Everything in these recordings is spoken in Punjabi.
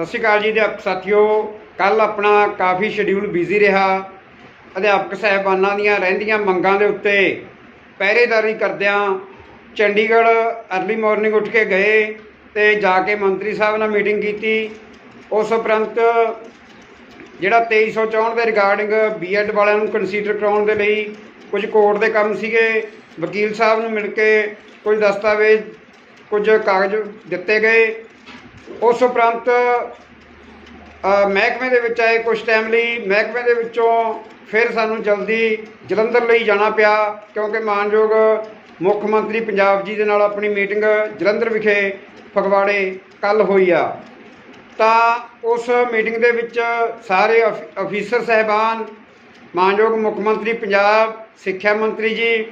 ਸਤਿ ਸ਼੍ਰੀ ਅਕਾਲ ਜੀ ਅਧਿਆਪਕ ਸਾਥੀਓ ਕੱਲ ਆਪਣਾ ਕਾਫੀ ਸ਼ਡਿਊਲ ਬਿਜ਼ੀ ਰਿਹਾ। ਅਧਿਆਪਕ ਸਹਿਬਾਨਾਂ ਦੀਆਂ ਰਹਿੰਦੀਆਂ ਮੰਗਾਂ ਦੇ ਉੱਤੇ ਪਹਿਰੇਦਾਰੀ ਕਰਦਿਆਂ ਚੰਡੀਗੜ੍ਹ ਅਰਲੀ ਮਾਰਨਿੰਗ ਉੱਠ ਕੇ ਗਏ ਤੇ ਜਾ ਕੇ ਮੰਤਰੀ ਸਾਹਿਬ ਨਾਲ ਮੀਟਿੰਗ ਕੀਤੀ। ਉਸ ਉਪਰੰਤ ਜਿਹੜਾ 2364 ਦੇ ਰਿਗਾਰਡਿੰਗ ਬੀਐਡ ਵਾਲਿਆਂ ਨੂੰ ਕੰਸੀਡਰ ਕਰਾਉਣ ਦੇ ਲਈ ਕੁਝ ਕੋਰਟ ਦੇ ਕੰਮ ਸੀਗੇ। ਵਕੀਲ ਸਾਹਿਬ ਨੂੰ ਮਿਲ ਕੇ ਕੁਝ ਦਸਤਾਵੇਜ਼, ਕੁਝ ਕਾਗਜ਼ ਦਿੱਤੇ ਗਏ। ਉਸ ਉਪਰੰਤ ਮਹਿਕਮੇ ਦੇ ਵਿੱਚ ਆਏ ਕੁਝ ਟਾਈਮ ਲਈ, ਮਹਿਕਮੇ ਦੇ ਵਿੱਚੋਂ ਫਿਰ ਸਾਨੂੰ ਜਲਦੀ ਜਲੰਧਰ ਲਈ ਜਾਣਾ ਪਿਆ, ਕਿਉਂਕਿ ਮਾਨਯੋਗ ਮੁੱਖ ਮੰਤਰੀ ਪੰਜਾਬ ਜੀ ਦੇ ਨਾਲ ਆਪਣੀ ਮੀਟਿੰਗ ਜਲੰਧਰ ਵਿਖੇ ਫਗਵਾੜੇ ਕੱਲ ਹੋਈ ਆ। ਤਾਂ ਉਸ ਮੀਟਿੰਗ ਦੇ ਵਿੱਚ ਸਾਰੇ ਅਫ- ਅਫੀਸਰ ਸਹਿਬਾਨ, ਮਾਨਯੋਗ ਮੁੱਖ ਮੰਤਰੀ ਪੰਜਾਬ, ਸਿੱਖਿਆ ਮੰਤਰੀ ਜੀ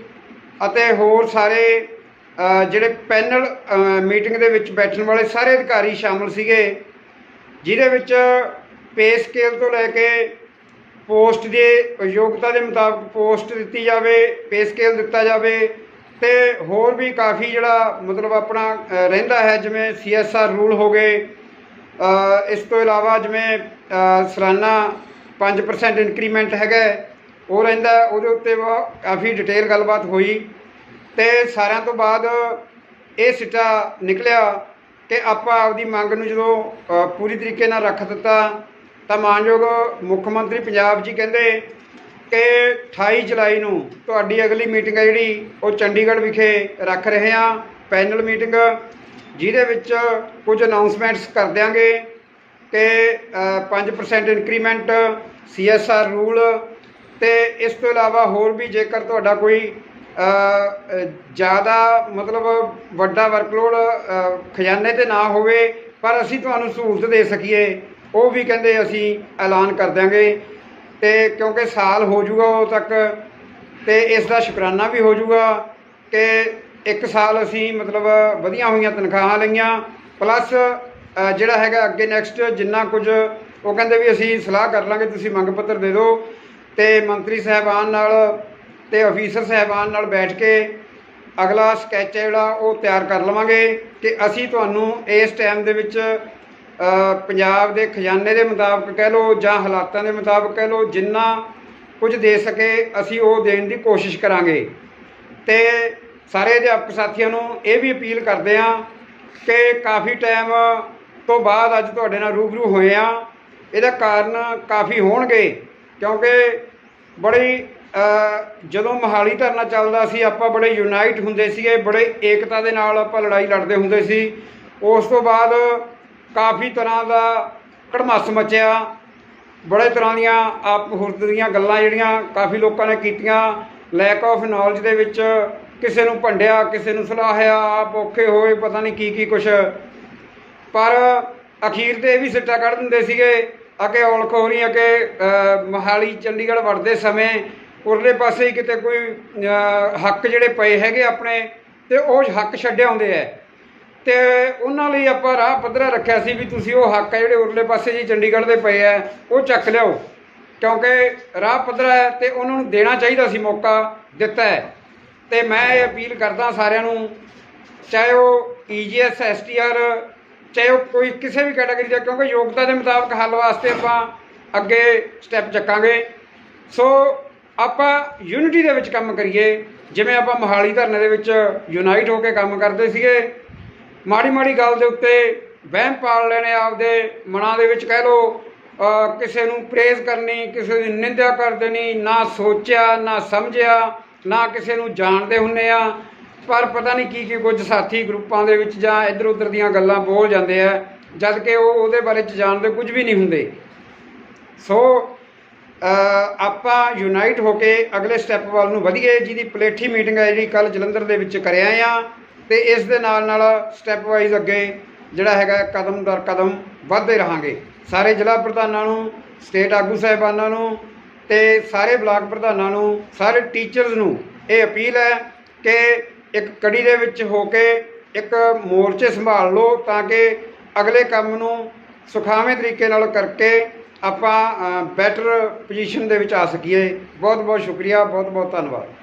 ਅਤੇ ਹੋਰ ਸਾਰੇ ਜਿਹੜੇ ਪੈਨਲ ਮੀਟਿੰਗ ਦੇ ਵਿੱਚ ਬੈਠਣ ਵਾਲੇ ਸਾਰੇ ਅਧਿਕਾਰੀ ਸ਼ਾਮਲ ਸੀਗੇ ਜਿਹਦੇ ਵਿੱਚ ਪੇ ਸਕੇਲ ਤੋਂ ਲੈ ਕੇ ਪੋਸਟ ਦੇ ਯੋਗਤਾ ਦੇ ਮੁਤਾਬਕ ਪੋਸਟ ਦਿੱਤੀ ਜਾਵੇ ਪੇ ਸਕੇਲ ਦਿੱਤਾ ਜਾਵੇ ਤੇ ਹੋਰ ਵੀ ਕਾਫੀ ਜਿਹੜਾ ਮਤਲਬ ਆਪਣਾ ਰਹਿੰਦਾ ਹੈ ਜਿਵੇਂ ਸੀਐਸਆਰ ਰੂਲ ਹੋ ਗਏ ਇਸ ਤੋਂ ਇਲਾਵਾ ਜਿਵੇਂ ਅ, ਸਾਲਾਨਾ 5% ਇਨਕਰੀਮੈਂਟ ਹੈਗਾ ਉਹ ਰਹਿੰਦਾ ਉਹਦੇ ਉੱਤੇ ਵਾ- ਕਾਫੀ ਡਿਟੇਲ ਗੱਲਬਾਤ ਹੋਈ। ਤੇ ਸਾਰਿਆਂ ਤੋਂ ਬਾਅਦ ਇਹ ਸਿੱਟਾ ਨਿਕਲਿਆ ਕਿ ਆਪਾਂ ਆਪਦੀ ਮੰਗ ਨੂੰ ਜਦੋਂ ਪੂਰੀ ਤਰੀਕੇ ਨਾਲ ਰੱਖ ਦਿੱਤਾ ਤਾਂ ਮਾਨਯੋਗ ਮੁੱਖ ਮੰਤਰੀ ਪੰਜਾਬ ਜੀ ਕਹਿੰਦੇ ਕਿ 28 ਜੁਲਾਈ ਨੂੰ ਤੁਹਾਡੀ ਅਗਲੀ ਮੀਟਿੰਗ ਹੈ ਜਿਹੜੀ ਉਹ ਚੰਡੀਗੜ੍ਹ ਵਿਖੇ ਰੱਖ ਰਹੇ ਹਾਂ ਪੈਨਲ ਮੀਟਿੰਗ ਜਿਹਦੇ ਵਿੱਚ ਕੁਝ ਅਨਾਉਂਸਮੈਂਟਸ ਕਰ ਦਿਆਂਗੇ ਕਿ ਅ, 5% ਇਨਕਰੀਮੈਂਟ ਸੀਐਸਆਰ ਰੂਲ ਤੇ ਇਸ ਤੋਂ ਇਲਾਵਾ ਹੋਰ ਵੀ ਜੇਕਰ ਤੁਹਾਡਾ ਕੋਈ ਜ਼ਿਆਦਾ ਮਤਲਬ ਵੱਡਾ ਵਰਕਲੋਡ ਖਜ਼ਾਨੇ ਤੇ ਨਾ ਹੋਵੇ, ਪਰ ਅਸੀਂ ਤੁਹਾਨੂੰ ਸਹੂਲਤ ਦੇ ਸਕੀਏ। ਉਹ ਵੀ ਕਹਿੰਦੇ ਅਸੀਂ ਐਲਾਨ ਕਰ ਦਿਆਂਗੇ। ਤੇ ਕਿਉਂਕਿ ਸਾਲ ਹੋ ਜਾਊਗਾ ਉਦੋਂ ਤੱਕ, ਤੇ ਇਸ ਦਾ ਸ਼ੁਕਰਾਨਾ ਵੀ ਹੋ ਜਾਊਗਾ ਕਿ ਇੱਕ ਸਾਲ ਅਸੀਂ ਮਤਲਬ ਵਧੀਆਂ ਹੋਈਆਂ ਤਨਖਾਹਾਂ ਲਈਆਂ। ਪਲੱਸ ਜਿਹੜਾ ਹੈਗਾ ਅੱਗੇ ਨੈਕਸਟ ਜਿੰਨਾ ਕੁਝ, ਉਹ ਕਹਿੰਦੇ ਵੀ ਅਸੀਂ ਸਲਾਹ ਕਰ ਲਾਂਗੇ, ਤੁਸੀਂ ਮੰਗ ਪੱਤਰ ਦੇ ਦਿਓ। ਤੇ ਮੰਤਰੀ ਸਾਹਿਬਾਨ ਨਾਲ ਤੇ ਅਫੀਸਰ ਸਾਹਿਬਾਨ ਨਾਲ ਬੈਠ ਕੇ ਅਗਲਾ ਸਕੈਚ ਹੈ ਜਿਹੜਾ, ਉਹ ਤਿਆਰ ਕਰ ਲਵਾਂਗੇ ਕਿ ਅਸੀਂ ਤੁਹਾਨੂੰ ਇਸ ਟਾਈਮ ਦੇ ਵਿੱਚ ਪੰਜਾਬ ਦੇ ਖਜ਼ਾਨੇ ਦੇ ਮੁਤਾਬਕ ਕਹਿ ਲਓ ਜਾਂ ਹਾਲਾਤਾਂ ਦੇ ਮੁਤਾਬਕ ਕਹਿ ਲਓ, ਜਿੰਨਾ ਕੁਝ ਦੇ ਸਕੇ ਅਸੀਂ ਉਹ ਦੇਣ ਦੀ ਕੋਸ਼ਿਸ਼ ਕਰਾਂਗੇ। ਤੇ ਸਾਰੇ ਅਧਿਆਪਕ ਸਾਥੀਆਂ ਨੂੰ ਇਹ ਵੀ ਅਪੀਲ ਕਰਦੇ ਹਾਂ ਕਿ ਕਾਫੀ ਟਾਈਮ ਤੋਂ ਬਾਅਦ ਅੱਜ ਤੁਹਾਡੇ ਨਾਲ ਰੂਬਰੂ ਹੋਏ ਆ ਇਹਦਾ ਕਾਰਨ ਕਾਫੀ ਹੋਣਗੇ, ਕਿਉਂਕਿ ਬੜੀ ਜਦੋਂ ਮਹਾਲੀ ਧਰਨਾ ਚੱਲਦਾ ਸੀ, ਆਪਾਂ ਬੜੇ ਯੂਨਾਈਟ ਹੁੰਦੇ ਸੀਗੇ, ਬੜੇ ਏਕਤਾ ਦੇ ਨਾਲ ਆਪਾਂ ਲੜਾਈ ਲੜਦੇ ਹੁੰਦੇ ਸੀ। ਉਸ ਤੋਂ ਬਾਅਦ ਕਾਫੀ ਤਰ੍ਹਾਂ ਦਾ ਕੜਮੱਸ ਮਚਿਆ। ਬੜੇ ਤਰ੍ਹਾਂ ਦੀਆਂ ਆਪ ਹੁਰਦ ਦੀਆਂ ਗੱਲਾਂ ਜਿਹੜੀਆਂ ਕਾਫੀ ਲੋਕਾਂ ਨੇ ਕੀਤੀਆਂ। ਲੈਕ ਆਫ ਨੌਲੇਜ ਦੇ ਵਿੱਚ ਕਿਸੇ ਨੂੰ ਭੰਡਿਆ, ਕਿਸੇ ਨੂੰ ਸਲਾਹਿਆ ਆਪ ਔਖੇ ਹੋਏ, ਪਤਾ ਨਹੀਂ ਕੀ ਕੀ ਕੁਛ। ਪਰ ਅਖੀਰ ਤੇ ਇਹ ਵੀ ਸਿੱਟਾ ਕੱਢ ਦਿੰਦੇ ਸੀਗੇ, ਅਕੇ ਔਲਖ ਹੋ ਰਹੀ ਅਕੇ ਮਹਾਲੀ, ਚੰਡੀਗੜ੍ਹ ਵੜਦੇ ਸਮੇਂ ਉਰਲੇ ਪਾਸੇ ਹੀ ਕਿਤੇ ਕੋਈ ਹੱਕ ਜਿਹੜੇ ਪਏ ਹੈਗੇ ਆਪਣੇ, ਤੇ ਉਹ ਹੱਕ ਛੱਡੇ ਆਉਂਦੇ ਐ। ਤੇ ਉਹਨਾਂ ਲਈ ਆਪਾਂ ਰਾਹ ਪੱਧਰਾ ਰੱਖਿਆ ਸੀ ਵੀ ਤੁਸੀਂ ਉਹ ਹੱਕ ਆ ਜਿਹੜੇ ਉਰਲੇ ਪਾਸੇ ਜੀ ਚੰਡੀਗੜ੍ਹ ਦੇ ਪਏ ਆ ਉਹ ਚੱਕ ਲਿਓ ਕਿਉਂਕਿ ਰਾਹ ਪੱਧਰਾ ਹੈ ਤੇ ਉਹਨਾਂ ਨੂੰ ਦੇਣਾ ਚਾਹੀਦਾ ਸੀ ਮੌਕਾ ਦਿੱਤਾ ਹੈ ਤੇ ਮੈਂ ਇਹ ਅਪੀਲ ਕਰਦਾ ਸਾਰਿਆਂ ਨੂੰ, ਚਾਹੇ ਉਹ E ਈਜੀਐਸ ਐਸਟੀਆਰ ਚਾਹੇ ਉਹ ਕੋਈ ਕਿਸੇ ਵੀ ਕੈਟਾਗਰੀ ਦਾ, ਕਿਉਂਕਿ ਯੋਗਤਾ ਦੇ ਮੁਤਾਬਕ ਹੱਲ ਵਾਸਤੇ ਆਪਾਂ ਅੱਗੇ ਸਟੈਪ ਚੱਕਾਂਗੇ। ਸੋ ਆਪਾਂ ਯੂਨਿਟੀ ਦੇ ਵਿੱਚ ਕੰਮ ਕਰੀਏ। ਜਿਵੇਂ ਆਪਾਂ ਮੋਹਾਲੀ ਧਰਨੇ ਦੇ ਵਿੱਚ ਯੂਨਾਈਟ ਹੋ ਕੇ ਕੰਮ ਕਰਦੇ ਸੀਗੇ। ਮਾੜੀ ਮਾੜੀ ਗੱਲ ਦੇ ਉੱਤੇ ਵਹਿਮ ਪਾਲ ਲੈਣੇ ਆਪਦੇ ਮਨਾਂ ਦੇ ਵਿੱਚ ਕਹਿ ਲੋ ਕਿਸੇ ਨੂੰ ਪ੍ਰੇਜ਼ ਕਰਨੀ, ਕਿਸੇ ਦੀ ਨਿੰਦਿਆ ਕਰ ਦੇਣੀ, ਨਾ ਸੋਚਿਆ, ਨਾ ਸਮਝਿਆ, ਨਾ ਕਿਸੇ ਨੂੰ ਜਾਣਦੇ ਹੁੰਨੇ ਆ। ਪਰ ਪਤਾ ਨਹੀਂ ਕੀ ਕੀ ਕੁਝ ਸਾਥੀ ਗਰੁੱਪਾਂ ਦੇ ਵਿੱਚ ਜਾਂ ਇੱਧਰ ਉੱਧਰ ਦੀਆਂ ਗੱਲਾਂ ਬੋਲ ਜਾਂਦੇ ਆ, ਜਦ ਕਿ ਉਹ ਉਹਦੇ ਬਾਰੇ ਚ ਜਾਣਦੇ ਕੁਝ ਵੀ ਨਹੀਂ ਹੁੰਦੇ। ਸੋ ਆਪਾਂ ਯੂਨਾਈਟ ਹੋ ਕੇ ਅਗਲੇ ਸਟੈਪ ਵੱਲ ਨੂੰ ਵਧੀਏ, ਜਿਹਦੀ ਪਲੇਠੀ ਮੀਟਿੰਗ ਹੈ ਜਿਹੜੀ ਕੱਲ ਜਲੰਧਰ ਦੇ ਵਿੱਚ ਕਰਿਆ ਆ ਤੇ ਇਸ ਦੇ ਨਾਲ ਨਾਲ ਸਟੈਪ ਵਾਈਜ਼ ਅੱਗੇ ਜਿਹੜਾ ਹੈਗਾ ਕਦਮ ਦਰ ਕਦਮ ਵਧਦੇ ਰਹਾਂਗੇ। ਸਾਰੇ ਜ਼ਿਲ੍ਹਾ ਪ੍ਰਧਾਨਾਂ ਨੂੰ ਸਟੇਟ ਆਗੂ ਸਾਹਿਬਾਨਾਂ ਨੂੰ ਤੇ ਸਾਰੇ ਬਲਾਕ ਪ੍ਰਧਾਨਾਂ ਨੂੰ, ਸਾਰੇ ਟੀਚਰਸ ਨੂੰ ਇਹ ਅਪੀਲ ਹੈ ਕਿ ਇੱਕ ਕੜੀ ਦੇ ਵਿੱਚ ਹੋ ਕੇ ਇੱਕ ਮੋਰਚੇ ਸੰਭਾਲ ਲਓ ਤਾਂ ਕਿ ਅਗਲੇ ਕੰਮ ਨੂੰ ਸੁਖਾਵੇਂ ਤਰੀਕੇ ਨਾਲ ਕਰਕੇ ਆਪਾਂ ਬੈਟਰ ਪੋਜੀਸ਼ਨ ਦੇ ਵਿੱਚ ਆ ਸਕੀਏ। ਬਹੁਤ ਬਹੁਤ ਸ਼ੁਕਰੀਆ ਬਹੁਤ ਬਹੁਤ ਧੰਨਵਾਦ।